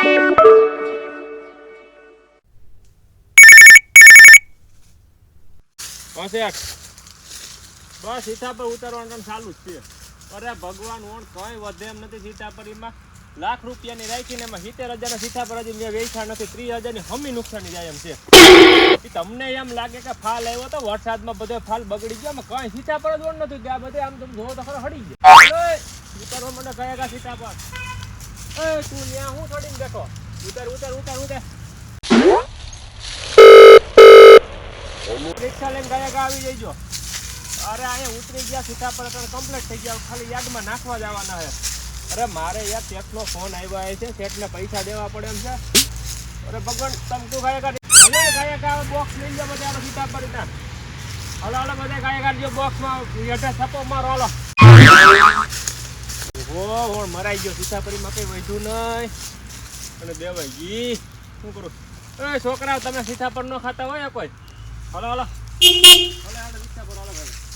બસ સીતાપર ઉતારવાનું ચાલુ જ છે. અરે ભગવાન, ઓણ કઈ વધે એમ નથી સીતાપરીમાં લાખ રૂપિયાની રાખીને એમાં સિત્તેર હજારના સીતાપર હજી મેં વેચા નથી. ત્રીસ હજારની હમી નુકસાની જાય એમ છે. તમને એમ લાગે કે ફાલ આવ્યો તો વરસાદમાં બધો ફાલ બગડી ગયો. કઈ સીતાપર જ ઓણ નથી. ત્યાં બધે આમ તમે જોવો તો ખરો હડી ગયા. ઉતારવા મને કયા કા સીતાપર એ તું ત્યાં હું છોડીને બેઠો. ઉતાર ઉતાર ઉતાર લઈને ગયા ગા આવી જઈજો. અરે અહીંયા ઉતરી ગયા સીધા પર કમ્પ્લીટ થઈ ગયા. ખાલી યાદમાં નાખવા જવાના છે. અરે, મારે યાર ફોન આવ્યો છે. શેઠને પૈસા દેવા પડે એમ છે. અરે, ભગવાન, તમ તું ગયા કા હલે ગયા બોક્સ લઈ જાઓ બધા સીધા પર હલો હલો, બધા ગયા કાઢજો બોક્સમાં હેઠે મારો ઓહો મરાઈ ગયો, સીતાપરીમાં કઈ વધ્યું નહીં. અને દેવાઈ ગઈ શું કરું? અરે છોકરાઓ, તમે સીતાપર નો ખાતા હોય કોઈ? Hello hello. હલો